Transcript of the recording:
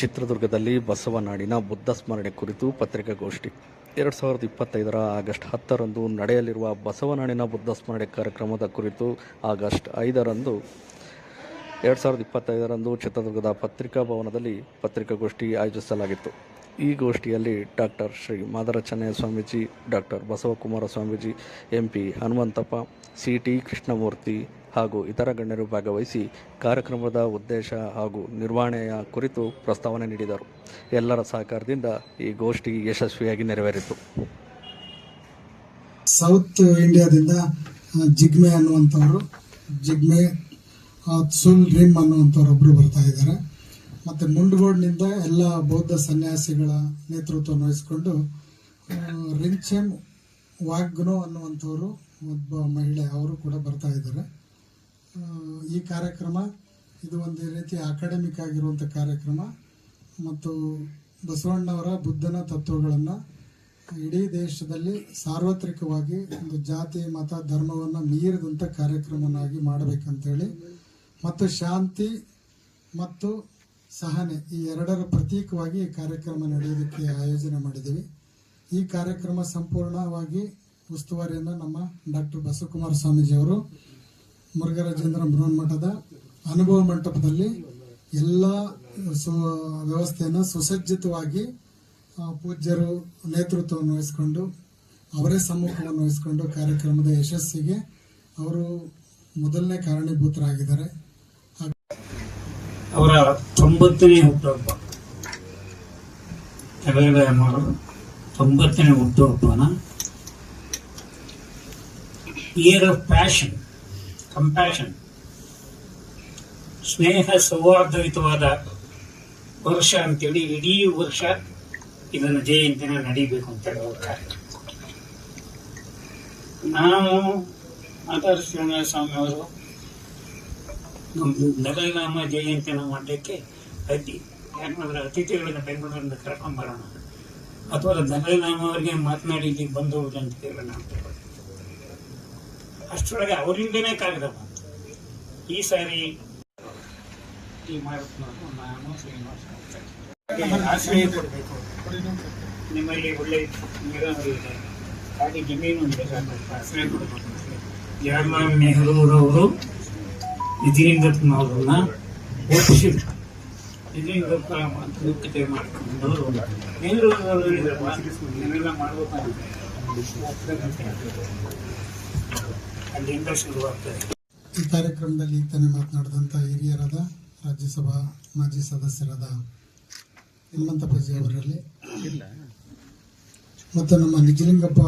ಚಿತ್ರದುರ್ಗದಲ್ಲಿ ಬಸವನಾಡಿನ ಬುದ್ಧ ಸ್ಮರಣೆ ಕುರಿತು ಪತ್ರಿಕಾಗೋಷ್ಠಿ. ಎರಡು ಸಾವಿರದ ಇಪ್ಪತ್ತೈದರ ಆಗಸ್ಟ್ ಹತ್ತರಂದು ನಡೆಯಲಿರುವ ಬಸವನಾಡಿನ ಬುದ್ಧ ಸ್ಮರಣೆ ಕಾರ್ಯಕ್ರಮದ ಕುರಿತು ಆಗಸ್ಟ್ ಐದರಂದು, ಎರಡು ಸಾವಿರದ ಇಪ್ಪತ್ತೈದರಂದು ಚಿತ್ರದುರ್ಗದ ಪತ್ರಿಕಾ ಭವನದಲ್ಲಿ ಪತ್ರಿಕಾಗೋಷ್ಠಿ ಆಯೋಜಿಸಲಾಗಿತ್ತು. ಈ ಗೋಷ್ಠಿಯಲ್ಲಿ doctor Shri Madarachannayya Swamiji, doctor Basavakumara Swamiji, M P Hanumanthappa, C T Krishnamurthy ಹಾಗೂ ಇತರ ಗಣ್ಯರು ಭಾಗವಹಿಸಿ ಕಾರ್ಯಕ್ರಮದ ಉದ್ದೇಶ ಹಾಗೂ ನಿರ್ವಹಣೆಯ ಕುರಿತು ಪ್ರಸ್ತಾವನೆ ನೀಡಿದರು. ಎಲ್ಲರ ಸಹಕಾರದಿಂದ ಈ ಗೋಷ್ಠಿ ಯಶಸ್ವಿಯಾಗಿ ನೆರವೇರಿತು. ಸೌತ್ ಇಂಡಿಯಾದಿಂದ ಜಿಗ್ಮೆ ಅನ್ನುವಂಥವರು, ಜಿಗ್ಮೆ ಸುಲ್ ರಿಮ್ ಅನ್ನುವಂಥವ್ರು ಒಬ್ರು ಬರ್ತಾ ಇದ್ದಾರೆ. ಮತ್ತೆ ಮುಂಡಗೋಡ್ನಿಂದ ಎಲ್ಲ ಬೌದ್ಧ ಸನ್ಯಾಸಿಗಳ ನೇತೃತ್ವವನ್ನು ವಹಿಸಿಕೊಂಡು ರಿಂಚೆನ್ ವಾಗ್ನೋ ಅನ್ನುವಂಥವರು, ಒಬ್ಬ ಮಹಿಳೆ ಅವರು ಕೂಡ ಬರ್ತಾ ಇದ್ದಾರೆ. ಈ ಕಾರ್ಯಕ್ರಮ, ಇದು ಒಂದು ರೀತಿ ಅಕಾಡೆಮಿಕ್ ಆಗಿರುವಂಥ ಕಾರ್ಯಕ್ರಮ. ಮತ್ತು ಬಸವಣ್ಣವರ ಬುದ್ಧನ ತತ್ವಗಳನ್ನು ಇಡೀ ದೇಶದಲ್ಲಿ ಸಾರ್ವತ್ರಿಕವಾಗಿ ಒಂದು ಜಾತಿ, ಮತ, ಧರ್ಮವನ್ನು ಮೀರಿದಂಥ ಕಾರ್ಯಕ್ರಮನಾಗಿ ಮಾಡಬೇಕಂತೇಳಿ ಮತ್ತು ಶಾಂತಿ ಮತ್ತು ಸಹನೆ ಈ ಎರಡರ ಪ್ರತೀಕವಾಗಿ ಈ ಕಾರ್ಯಕ್ರಮ ನಡೆಯೋದಕ್ಕೆ ಆಯೋಜನೆ ಮಾಡಿದ್ದೀವಿ. ಈ ಕಾರ್ಯಕ್ರಮ ಸಂಪೂರ್ಣವಾಗಿ ಉಸ್ತುವಾರಿಯನ್ನು ನಮ್ಮ ಡಾಕ್ಟರ್ ಬಸವಕುಮಾರ ಸ್ವಾಮೀಜಿಯವರು ಮುರುಘರಾಜೇಂದ್ರ ಮಠದ ಅನುಭವ ಮಂಟಪದಲ್ಲಿ ಎಲ್ಲ ಸು, ವ್ಯವಸ್ಥೆಯನ್ನು ಸುಸಜ್ಜಿತವಾಗಿ ಪೂಜ್ಯರು ನೇತೃತ್ವವನ್ನು ವಹಿಸಿಕೊಂಡು, ಅವರೇ ಸಮ್ಮುಖವನ್ನು ವಹಿಸಿಕೊಂಡು ಕಾರ್ಯಕ್ರಮದ ಯಶಸ್ಸಿಗೆ ಅವರು ಮೊದಲನೇ ಕಾರಣೀಭೂತರಾಗಿದ್ದಾರೆ. ಅವರ ತೊಂಬತ್ತನೇ ಹುಟ್ಟುಹಬ್ಬ. ತೊಂಬತ್ತನೇ ಹುಟ್ಟುಹಬ್ಬನ. ಇಯರ್ ಆಫ್ ಪ್ಯಾಷನ್ ಕಂಪ್ಯಾಷನ್ ಸ್ನೇಹ ಸೌಹಾರ್ದಯುತವಾದ ವರ್ಷ ಅಂತೇಳಿ ಇಡೀ ವರ್ಷ ಇದನ್ನು ಜಯಂತಿನ ನಡೀಬೇಕು ಅಂತ ಹೇಳಿ ನಾನು ನಾವು ಮಾತಾಡಿಸ್ತೀವಿ ಸ್ವಾಮಿ ಅವರು ನಗರನಾಮ ಜಯಂತಿನ ಮಾಡಲಿಕ್ಕೆ ಅತಿ ಯಾಕಂದ್ರೆ ಅತಿಥಿಗಳನ್ನ ಬೆಂಗಳೂರಿಂದ ಕರ್ಕೊಂಡ್ ಬರೋಣ ಅಥವಾ ದಲೈಲಾಮ ಅವರಿಗೆ ಮಾತನಾಡಿ ಬಂದು ಹೋಗುದು ಅಂತ ಅಂತ ಅಷ್ಟರೊಳಗೆ ಅವರಿಂದನೇ ಕಾಗದ ಬಂತು ಈ ಸಾರಿ ಈ ಮಾರುತನವರು ನಾನು ಶ್ರೀನಿವಾಸ. ಆಶ್ರಯ ಕೊಡಬೇಕು. ನಿಮ್ಮಲ್ಲಿ ಒಳ್ಳೆ ನೀರಾವರಿ ಇದೆ. ಹಾಗೆ ಜಮೀನು ಇದೆ. ಆಶ್ರಯ ಕೊಡಬೇಕು. ಅಂತ ನೆಹರೂರವರು ಜವಾಹರ್ಲಾಲ್ ನೆಹರೂರವರು ನಿಧಿಲಿಂಗಪ್ಪನವ್ರನ್ನ ಒಪ್ಪಿಸಿದ್ರು ನಿಧಿಲಿಂಗಪ್ಪ ಮುಖ್ಯತೆ ಮಾಡಿಕೊಂಡು ನೆಹರು ಅವರು ಹೇಳಿದ್ರಪ್ಪ ನೀವೆಲ್ಲ ಮಾಡ್ಬೇಕು ಅಂತ. ಅಲ್ಲಿಂದ ಶುರುವಾಗ್ತದೆ. ಈ ಕಾರ್ಯಕ್ರಮದಲ್ಲಿ ತನ್ನ ತಾನೇ ಮಾತನಾಡಿದಂಥ ಹಿರಿಯರಾದ ರಾಜ್ಯಸಭಾ ಮಾಜಿ ಸದಸ್ಯರಾದ ಹನುಮಂತಪ್ಪಜಿ ಅವರಲ್ಲಿ ಮತ್ತು ನಮ್ಮ ನಿಜಲಿಂಗಪ್ಪ